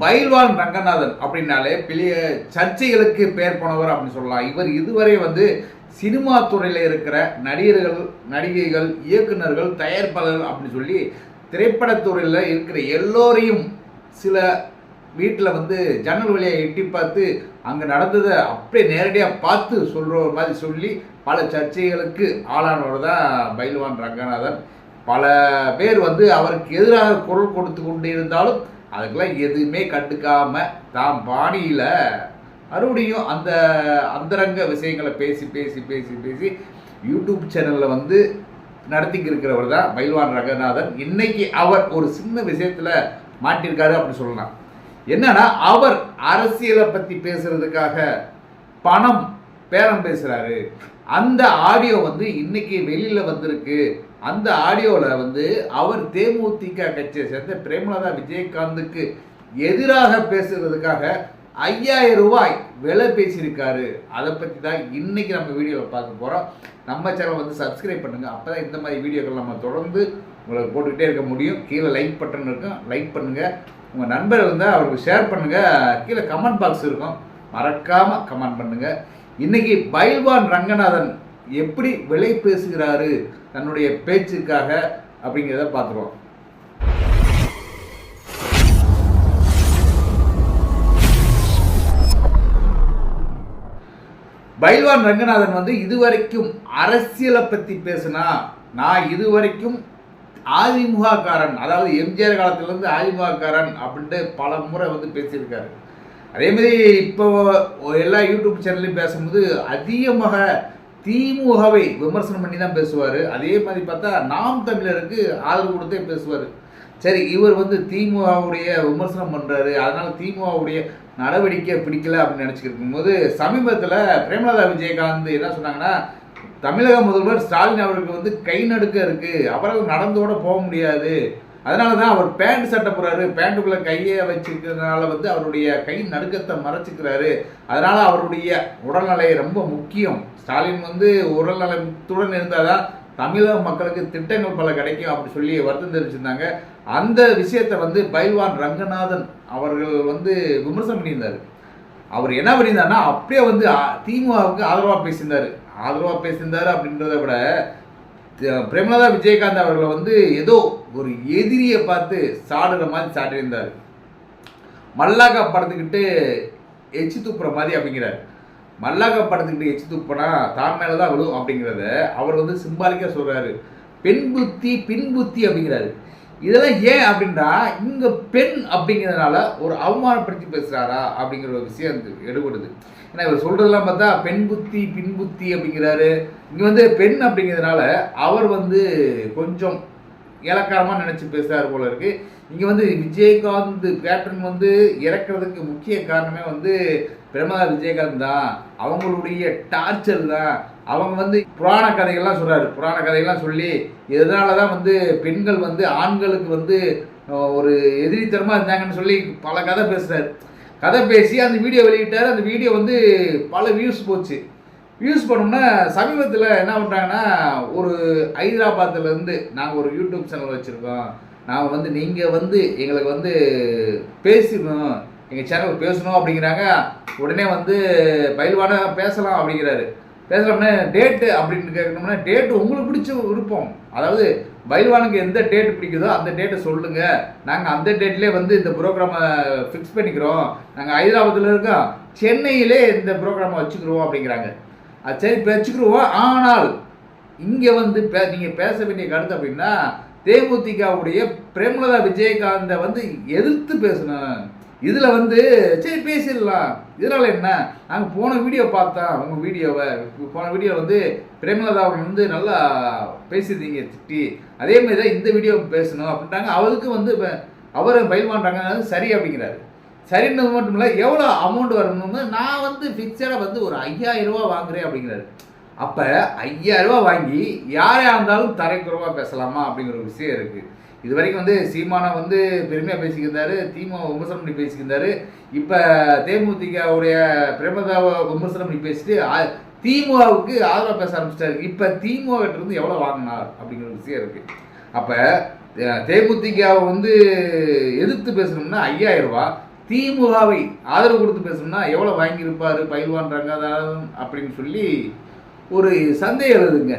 பைல்வான் ரங்கநாதன் அப்படின்னாலே பெரிய சர்ச்சைகளுக்கு பேர் போனவர் அப்படின்னு சொல்லலாம். இவர் இதுவரை வந்து சினிமா துறையில் இருக்கிற நடிகர்கள் நடிகைகள் இயக்குனர்கள் தயாரிப்பாளர்கள் அப்படின்னு சொல்லி திரைப்படத்துறையில் இருக்கிற எல்லோரையும் சில வீட்டில் வந்து ஜன்னல் வழியாக எட்டி பார்த்து அங்கே நடந்ததை அப்படியே நேரடியாக பார்த்து சொல்கிற ஒரு மாதிரி சொல்லி பல சர்ச்சைகளுக்கு ஆளானவர் தான் பைல்வான் ரங்கநாதன். பல பேர் வந்து அவருக்கு எதிராக குரல் கொடுத்து கொண்டு இருந்தாலும் அதுக்கெல்லாம் எதுவுமே கண்டுக்காம தான் பாணியில் மறுபடியும் அந்த அந்தரங்க விஷயங்களை பேசி பேசி பேசி பேசி யூடியூப் சேனலில் வந்து நடத்திக்கு இருக்கிறவர் தான் பைல்வான் ரங்கநாதன். இன்னைக்கு அவர் ஒரு சின்ன விஷயத்தில் மாட்டியிருக்காரு அப்படின்னு சொல்லலாம். என்னன்னா அவர் அரசியலை பற்றி பேசுறதுக்காக பணம் பேரம் பேசுகிறாரு அந்த ஆடியோ வந்து இன்னைக்கு வெளியில் வந்திருக்கு. அந்த ஆடியோவில் வந்து அவர் தேமுதிக கட்சியை சேர்ந்த பிரேமலதா விஜயகாந்துக்கு எதிராக பேசுறதுக்காக ஐயாயிரம் ரூபாய் விலை பேசியிருக்காரு. அதை பற்றி தான் இன்னைக்கு நம்ம வீடியோவில் பார்க்க போகிறோம் நம்ம சேனல் வந்து சப்ஸ்கிரைப் பண்ணுங்கள் அப்போ தான் இந்த மாதிரி வீடியோக்கள் நம்ம தொடர்ந்து உங்களுக்கு போட்டுக்கிட்டே இருக்க முடியும். கீழே லைக் பட்டன் இருக்கும். லைக் பண்ணுங்கள் உங்கள் நண்பர் இருந்தால் அவருக்கு ஷேர் பண்ணுங்கள் கீழே கமெண்ட் பாக்ஸ் இருக்கும். மறக்காமல் கமெண்ட் பண்ணுங்கள் இன்னைக்கு பைல்வான் ரங்கநாதன் எப்படி விலை பேசுகிறாரு தன்னுடைய பேச்சுக்காக அப்படிங்கிறத பார்த்துருவோம். பைல்வான் ரங்கநாதன் வந்து இதுவரைக்கும் அரசியலை பற்றி பேசுனா நான் இதுவரைக்கும் அதிமுககாரன் அதாவது எம்ஜிஆர் காலத்திலேருந்து அதிமுககாரன் அப்படின்ட்டு பல முறை வந்து பேசியிருக்காரு. அதே மாதிரி இப்போ எல்லா யூடியூப் சேனல்லையும் பேசும்போது அதிகமாக திமுகவை விமர்சனம் பண்ணி தான் பேசுவார். அதே மாதிரி பார்த்தா நாம் தமிழருக்கு ஆதரவு கொடுத்தே பேசுவார். சரி இவர் வந்து திமுகவுடைய விமர்சனம் பண்ணுறாரு அதனால் திமுகவுடைய நடவடிக்கை பிடிக்கல அப்படின்னு நினச்சிக்கிட்டு இருக்கும்போது சமீபத்தில் பிரேமலதா விஜயகாந்த் என்ன சொன்னாங்கன்னா தமிழக முதல்வர் ஸ்டாலின் அவருக்கு வந்து கை நடுக்க இருக்குது அவரால் நடந்தோட போக முடியாது. அதனால தான் அவர் பேண்ட் சட்டை போறாரு பேண்ட்டுக்குள்ள கையை வச்சுக்கிறதுனால வந்து அவருடைய கை நடுக்கத்தை மறைச்சிக்கிறாரு. அதனால அவருடைய உடல்நிலை ரொம்ப முக்கியம். ஸ்டாலின் வந்து உடல்நலத்துடன் இருந்தால் தான் தமிழக மக்களுக்கு திட்டங்கள் பல கிடைக்கும் அப்படின்னு சொல்லி வருத்தம் தெரிவிச்சிருந்தாங்க. அந்த விஷயத்தை வந்து பைல்வான் ரங்கநாதன் அவர்கள் வந்து விமர்சனம் பண்ணியிருந்தார். அவர் என்ன பண்ணியிருந்தாருன்னா அப்படியே வந்து திமுகவுக்கு ஆதரவாக பேசியிருந்தார். ஆதரவாக பேசியிருந்தாரு அப்படின்றத விட பிரேமலதா விஜயகாந்த் அவர்களை வந்து ஏதோ ஒரு எதிரியை பார்த்து சாடுற மாதிரி சாட்டியிருந்தார் மல்லாக்கா படத்துக்கிட்டு எச்சி துப்புற மாதிரி அப்படிங்கிறார் மல்லாக்கா படத்துக்கிட்டு எச்சி துப்புனா தான் மேலே தான் விழும் அப்படிங்கிறத அவர் வந்து சிம்பாலிக்காக சொல்கிறாரு பெண் புத்தி பின் புத்தி அப்படிங்கிறாரு. இதெல்லாம் ஏன் அப்படின்னா இங்கே பெண் அப்படிங்கிறதுனால ஒரு அவமானப்படுத்தி பேசுகிறாரா அப்படிங்கிற ஒரு விஷயம் வந்து எடுபடுது. ஏன்னா இவர் சொல்கிறதெல்லாம் பார்த்தா பெண் புத்தி பின் புத்தி அப்படிங்கிறாரு. இங்கே வந்து பெண் அப்படிங்கிறதுனால அவர் வந்து கொஞ்சம் ஏலக்காரமாக நினச்சி பேசுகிறாரு போல இருக்குது இங்கே வந்து விஜயகாந்த் பேட்டர்ன் வந்து இறக்குறதுக்கு முக்கிய காரணமே வந்து பிரமதா விஜயகாந்த் தான். அவங்களுடைய டார்ச்சர் தான். அவங்க வந்து புராண கதைகள்லாம் சொல்கிறாரு புராண கதைகள்லாம் சொல்லி இதனால தான் வந்து பெண்கள் வந்து ஆண்களுக்கு வந்து ஒரு எதிரித்தரமாக இருந்தாங்கன்னு சொல்லி பல கதை பேசுகிறார் கதை பேசி அந்த வீடியோ வெளியிட்டார். அந்த வீடியோ வந்து பல வியூஸ் போச்சு. யூஸ் பண்ணோம்னா சமீபத்தில் என்ன பண்ணுறாங்கன்னா ஒரு ஹைதராபாத்துலேருந்து நாங்கள் ஒரு யூடியூப் சேனல் வச்சுருக்கோம். நாங்கள் வந்து நீங்கள் வந்து எங்களுக்கு வந்து பேசணும் எங்கள் சேனல் பேசணும் அப்படிங்கிறாங்க. உடனே வந்து பயில்வான பேசலாம் அப்படிங்கிறாரு. பேசலாம்னா டேட்டு அப்படின்னு கேட்கணும்னா டேட்டு உங்களுக்கு பிடிச்ச விருப்பம். அதாவது பயில்வானுக்கு எந்த டேட் பிடிக்குதோ அந்த டேட்டை சொல்லுங்கள் நாங்கள் அந்த டேட்லேயே வந்து இந்த ப்ரோக்ராமை ஃபிக்ஸ் பண்ணிக்கிறோம். நாங்கள் ஹைதராபாத்தில் இருக்கோம். சென்னையிலே இந்த ப்ரோக்ராமை வச்சுக்கிறோம் அப்படிங்கிறாங்க. அது சரி இப்போ ஆனால் இங்கே வந்து பே நீங்கள் பேச வேண்டிய கருத்து அப்படின்னா தேமுதிகவுடைய பிரேமலதா விஜயகாந்தை வந்து எதிர்த்து பேசணும் இதில் வந்து சரி பேசிடலாம். இதனால் என்ன? நாங்கள் போன வீடியோ பார்த்தோம் உங்கள் வீடியோவை போன வீடியோ வந்து பிரேமலதா வந்து நல்லா பேசியிருந்தீங்க திட்டி. அதே மாதிரி தான் இந்த வீடியோ பேசணும் அப்படின்ட்டாங்க. அவருக்கு வந்து அவரை பயில் பண்ணுறாங்க சரி அப்படிங்கிறாரு. சரின்றது மட்டும் இல்லை எவ்வளோ அமௌண்ட் வரணும்னு நான் வந்து ஃபிக்ஸடாக வந்து ஒரு ஐயாயிரம் ரூபா வாங்குறேன் அப்படிங்கிறாரு. அப்போ ஐயாயிரம் ரூபா வாங்கி யாரையா இருந்தாலும் தரைக்குறவா பேசலாமா அப்படிங்கிற ஒரு விஷயம் இருக்குது இது வரைக்கும் வந்து சீமானை வந்து பெருமையாக பேசிக்கிருந்தாரு திமுக விமர்சனம் பண்ணி பேசிக்கிருந்தாரு இப்போ தேமுதிகவுடைய பிரேமதாவை விமர்சனம் பண்ணி பேசிட்டு ஆ- திமுகவுக்கு ஆதரவாக பேச ஆரம்பிச்சிட்டாரு. இப்போ திமுக எவ்வளோ வாங்கினார் அப்படிங்கிற ஒரு விஷயம் இருக்குது அப்போ தேமுதிகவை வந்து எதிர்த்து பேசணும்னா ஐயாயிரம் ரூபா திமுகவை ஆதரவு கொடுத்து பேசணும்னா எவ்வளோ வாங்கியிருப்பார் பயில்வான் ரங்கநாதன் அப்படின்னு சொல்லி ஒரு சந்தேகம் இருக்குங்க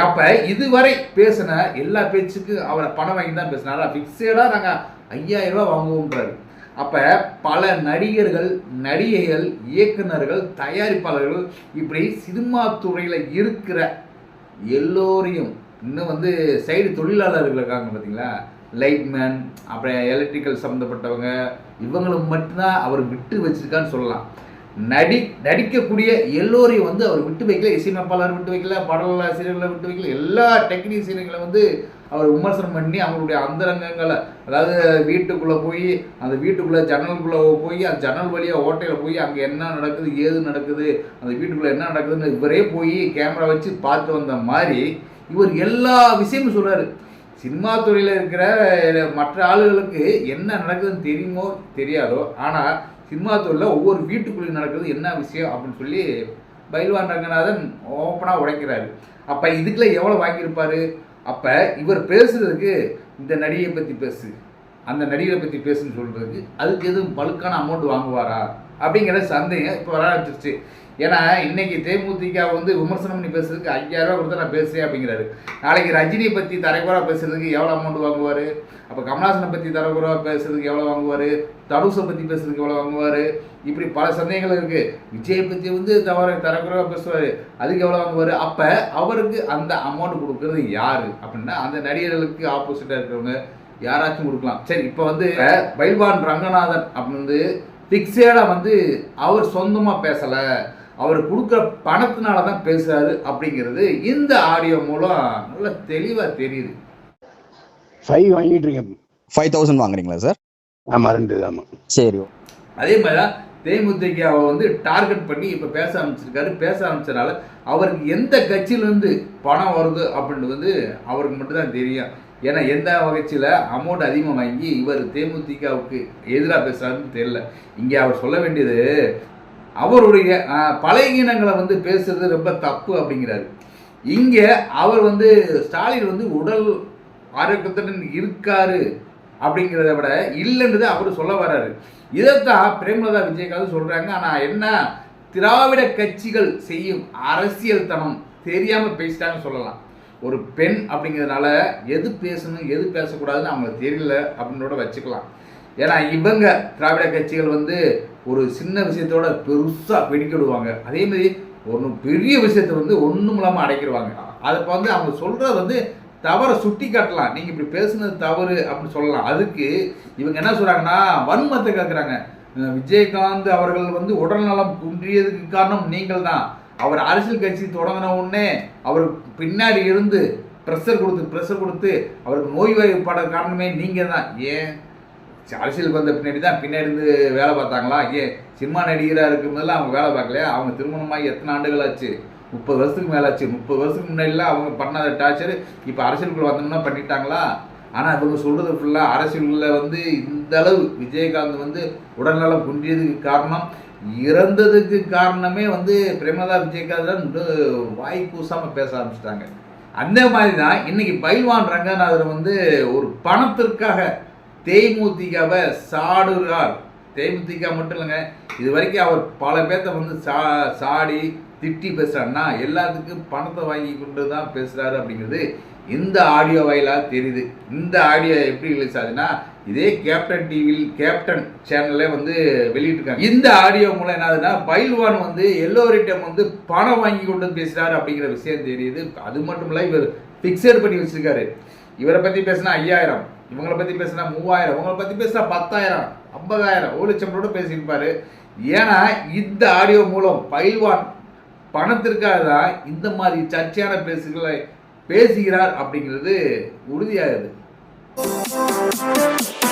அப்போ இதுவரை பேசின எல்லா பேச்சுக்கும் அவரை பணம் வாங்கி தான் பேசினாரா? ஃபிக்ஸடாக நாங்கள் ஐயாயிரம் ரூபாய் வாங்குவோன்றாரு அப்போ பல நடிகர்கள் நடிகைகள் இயக்குனர்கள் தயாரிப்பாளர்கள் இப்படி சினிமா துறையில் இருக்கிற எல்லோரையும் இன்னும் வந்து சைடு தொழிலாளர்கள் இருக்காங்க பார்த்தீங்களா லைட்மேன் அப்புறம் எலக்ட்ரிக்கல் சம்மந்தப்பட்டவங்க இவங்களுக்கு மட்டும்தான் அவர் விட்டு வச்சிருக்கான்னு சொல்லலாம். நடி நடிக்கக்கூடிய எல்லோரையும் வந்து அவர் விட்டு வைக்கல. இசையமைப்பாளர் விட்டு வைக்கல பாடலாசிரியர்களை விட்டு வைக்கல. எல்லா டெக்னீசியன்களை வந்து அவர் விமர்சனம் பண்ணி அவங்களுடைய அந்தரங்கங்களை அதாவது வீட்டுக்குள்ளே போய் அந்த வீட்டுக்குள்ளே ஜன்னலுக்குள்ளே போய் அந்த ஜன்னல் வழியாக ஓட்டையில் போய் அங்கே என்ன நடக்குது ஏது நடக்குது அந்த வீட்டுக்குள்ளே என்ன நடக்குதுன்னு இவரே போய் கேமரா வச்சு பார்த்து வந்த மாதிரி இவர் எல்லா விஷயமும் சொல்கிறாரு சினிமா துறையில் இருக்கிற மற்ற ஆளுகளுக்கு என்ன நடக்குதுன்னு தெரியுமோ தெரியாதோ ஆனால் சினிமா துறையில் ஒவ்வொரு வீட்டுக்குள்ளே நடக்கிறது என்ன விஷயம் அப்படின்னு சொல்லி பைல்வான் ரங்கநாதன் ஓப்பனாக உடைக்கிறாரு. அப்போ இதுக்குள்ள எவ்வளோ வாங்கியிருப்பார் அப்போ இவர் பேசுறதுக்கு இந்த நடிகையை பற்றி பேசு அந்த நடிகரை பற்றி பேசுன்னு சொல்கிறதுக்கு அதுக்கு எதுவும் பழுக்கான அமௌண்ட் வாங்குவாரா? அப்படிங்கிற சந்தேகம் இப்போ வர ஆரம்பிச்சிருச்சு. ஏன்னா இன்னைக்கு தேமுதிக வந்து விமர்சனம் பண்ணி பேசுறதுக்கு ஐயாயிரம் ரூபா கொடுத்தா நான் பேசுறேன் அப்படிங்கிறாரு. நாளைக்கு ரஜினியை பற்றி தரக்குறவா பேசுறதுக்கு எவ்வளோ அமௌண்ட் வாங்குவார்? அப்போ கமல்ஹாசனை பற்றி தரக்குறவா பேசுறதுக்கு எவ்வளோ வாங்குவார்? தனுஷை பற்றி பேசுறதுக்கு எவ்வளோ வாங்குவார்? இப்படி பல சந்தேகங்கள் இருக்கு. விஜயை பற்றி வந்து தவற தரக்குறவா பேசுவார். அதுக்கு எவ்வளோ வாங்குவார்? அப்போ அவருக்கு அந்த அமௌண்ட் கொடுக்கறது யார்? அப்படின்னா அந்த நடிகர்களுக்கு ஆப்போசிட்டாக இருக்கிறவங்க. யாராச்சும் கொடுக்கலாம். சரி இப்போ வந்து பைல்வான் ரங்கநாதன் அப்படின்னு வந்து ஃபிக்ஸேடாக வந்து அவர் சொந்தமாக பேசலை. அவர் கொடுக்குற பணத்தினால தான் பேசுறாரு அப்படிங்கிறது இந்த ஆடியோ மூலம் நல்ல தெளிவாக தெரியுது. ஃபைவ் வாங்கிட்டு இருக்கேன். ஃபைவ் தௌசண்ட் வாங்குறீங்களா சார் ஆமா ரெண்டு ஆமா. சரி அதே மாதிரி தான் தேமுதிகவை வந்து டார்கெட் பண்ணி இப்போ பேச ஆரம்பிச்சிருக்காரு. பேச ஆரம்பிச்சனால அவருக்கு எந்த கட்சியிலேருந்து பணம் வருது அப்படின்னு வந்து அவருக்கு மட்டும்தான் தெரியும். ஏன்னா எந்த வகைச்சியில் அமௌண்ட் அதிகமாக வாங்கி இவர் தேமுதிகவுக்கு எதிராக பேசுகிறாருன்னு தெரியல. இங்கே அவர் சொல்ல வேண்டியது அவருடைய பழகினங்களை வந்து பேசுறது ரொம்ப தப்பு அப்படிங்கிறாரு. இங்கே அவர் வந்து ஸ்டாலின் வந்து உடல் ஆரோக்கியத்துடன் இருக்காரு அப்படிங்கிறத விட இல்லைன்றது அவர் சொல்ல வர்றாரு. இதைத்தான் பிரேமலதா விஜயகாந்த் சொல்கிறாங்க ஆனால் என்ன திராவிட கட்சிகள் செய்யும் அரசியல் தனம் தெரியாமல் பேசிட்டாங்கன்னு சொல்லலாம். ஒரு பெண் அப்படிங்கிறதுனால எது பேசணும் எது பேசக்கூடாதுன்னு அவங்களுக்கு தெரியல அப்படின்னோட வச்சுக்கலாம். ஏன்னா இவங்க திராவிட கட்சிகள் வந்து ஒரு சின்ன விஷயத்தோட பெருசாக வெடிக்கிடுவாங்க அதே மாதிரி ஒன்று பெரிய விஷயத்தை வந்து ஒன்றும் இல்லாமல் அடைக்கிடுவாங்க. அதை இப்போ வந்து அவங்க சொல்கிறது வந்து தவறை சுட்டி காட்டலாம். நீங்கள் இப்படி பேசுனது தவறு அப்படின்னு சொல்லலாம். அதுக்கு இவங்க என்ன சொல்கிறாங்கன்னா வன்மத்தை கேட்குறாங்க விஜயகாந்த் அவர்கள் வந்து உடல்நலம் குன்றியதுக்கு காரணம் நீங்கள் தான் அவர் அரசியல் கட்சி தொடங்கின உடனே அவர் பின்னாடி இருந்து ப்ரெஷர் கொடுத்து ப்ரெஷர் கொடுத்து அவருக்கு நோய்வாய்ப்பட காரணமே நீங்கள் தான். ஏன்? அரசியல் அரசியலுக்கு வந்த பின்னாடி தான். பின்னாடி இருந்து வேலை பார்த்தாங்களா? ஏன் சினிமா நடிகராக இருக்கும்போதெல்லாம் அவங்க வேலை பார்க்கலையா? அவங்க திருமணமாகி எத்தனை ஆண்டுகள் ஆச்சு? முப்பது வருஷத்துக்கு மேலே ஆச்சு. முப்பது வருஷத்துக்கு முன்னாடிலாம் அவங்க பண்ணாத டார்ச்சர் இப்போ அரசியலுக்குள்ள வந்தோம்னா பண்ணிட்டாங்களா? ஆனால் இவங்க சொல்கிறது ஃபுல்லாக அரசியலில் வந்து இந்த அளவு விஜயகாந்த் வந்து உடல்நலம் குன்றியதுக்கு காரணம். இறந்ததுக்கு காரணமே வந்து பிரேமதா விஜயகாந்த் வந்து வாய் கூசாமல் பேச ஆரம்பிச்சிட்டாங்க. அந்த மாதிரி தான் இன்னைக்கு பைல்வான் ரங்கநாதர் வந்து ஒரு பணத்திற்காக தேமுதிகவை சாடுகிறார் தேமுதிக மட்டும் இல்லைங்க இது வரைக்கும் அவர் பல பேர்த்த வந்து சா சாடி திட்டி பேசுறாருன்னா எல்லாத்துக்கும் பணத்தை வாங்கி கொண்டு தான் பேசுகிறாரு அப்படிங்கிறது இந்த ஆடியோ வாயிலாக தெரியுது. இந்த ஆடியோ எப்படி ரிலீஸ் ஆகுதுன்னா இதே கேப்டன் டிவியில் கேப்டன் சேனல்ல வந்து வெளியிட்டிருக்காங்க. இந்த ஆடியோ மூலம் என்னதுன்னா பயில்வான் பைல்வான் வந்து எல்லோரிட்டம் வந்து பணம் வாங்கி கொண்டு வந்து அப்படிங்கிற விஷயம் தெரியுது. அது மட்டும் இல்லை இவர் ஃபிக்ஸட் பண்ணி வச்சிருக்காரு. இவரை பத்தி பேசினா ஐயாயிரம் இவங்களை பத்தி பேசினா மூவாயிரம் இவங்களை பத்தி பேசினா பத்தாயிரம் ஐம்பதாயிரம் ஒரு லட்சம் கூட பேசியிருப்பாரு. ஏன்னா இந்த ஆடியோ மூலம் பைல்வான் பணத்திற்காக தான் இந்த மாதிரி சர்ச்சையான பேசுகளை பேசுகிறார் அப்படிங்கிறது உறுதியாகுது.